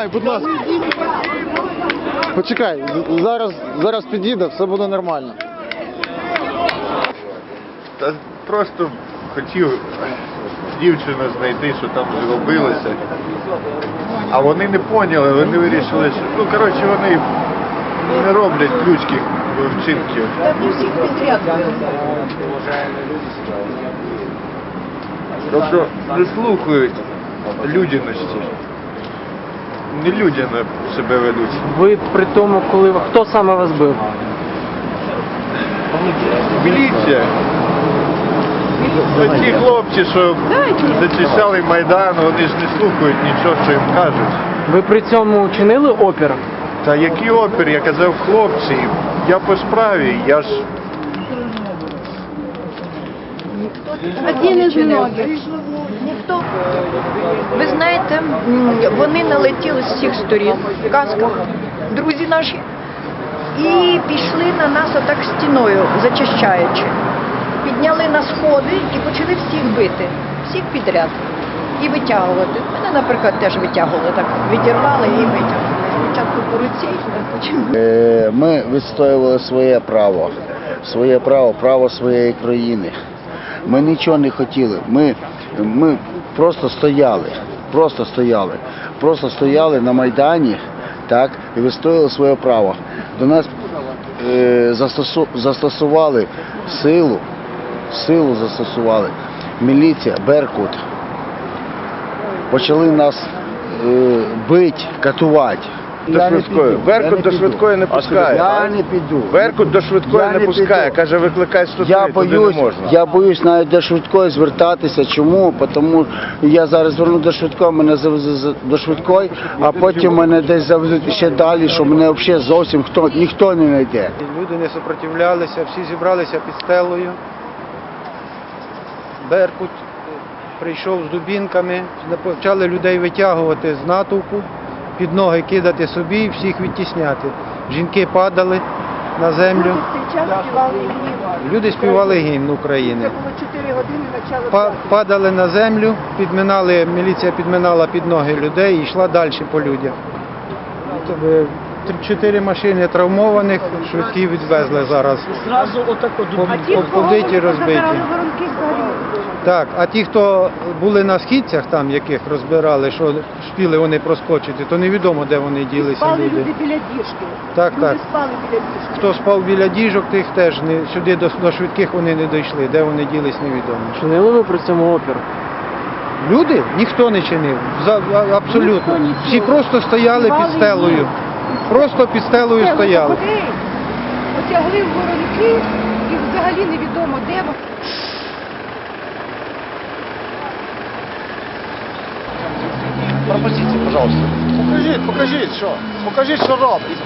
Знімай, будь ласка. Почекай, зараз, зараз підійде, все буде нормально. Та просто хотів дівчину знайти, що там зробилося. А вони не поняли, вони вирішили, що ну коротше вони не роблять людських вчинків. Тобто не слухають людяності. Не людяно себе ведуть. Ви при тому, коли ви- хто саме вас бив? Міліція. Ті хлопці, що зачищали Майдан, вони ж не слухають нічого, що їм кажуть. Ви при цьому чинили опір? Та який опір, я казав, хлопці, я по справі, я ж Один із многих. Ніхто. Ви знаєте, вони налетіли з всіх сторін в касках, друзі наші, і пішли на нас отак стіною, зачищаючи. Підняли на сходи і почали всіх бити, всіх підряд. І витягувати. Мене, наприклад, теж витягували так. Відірвали і витягнули. Спочатку по руці, потім. Е, Ми відстоювали своє право, своє право, право своєї країни. Ми нічого не хотіли. Ми, ми просто стояли, просто стояли, просто стояли на Майдані, так, і відстояли своє право. До нас е, застосу, застосували силу, силу застосували. Міліція, Беркут. Почали нас е, бити, катувати. До швидкої. Беркут до швидкої не пускає. Я не піду. Беркут до швидкої не пускає, каже, викликай 103, Я туди боюсь, не можна. я боюсь навіть до швидкої звертатися. Чому? Тому я зараз зверну до швидкої, мене завезуть до швидкої, а потім мене десь завезуть ще далі, що мене взагалі зовсім хто ніхто не знайде. Люди не супротивлялися, всі зібралися під стелою. Беркут прийшов з дубінками, почали людей витягувати з натовпу, під ноги кидати собі і всіх відтісняти. Жінки падали на землю. Люди співали гімн України. Па- Падали на землю, підминали, міліція підминала під ноги людей і йшла далі по людях. Чотири машини травмованих, швидкі відвезли зараз. Зразу отако Поб- Побиті, розбиті. Так, а ті, хто були на східцях, там яких розбирали, що спіли вони проскочити, то невідомо, де вони ділися Спали люди. люди біля діжки. Так, так. Спали біля діжки. Хто спав біля діжок, тих теж не сюди до, до швидких вони не дійшли. Де вони ділись, невідомо. чинили ви при цьому опір? Люди ніхто не чинив. За, абсолютно. Ніхто. Всі просто стояли під стелою. Просто під стелою стояли. Потягли в воронки і взагалі невідомо де. Пропустите, пожалуйста. Покажіть, покажіть, що. Покажіть, що робить.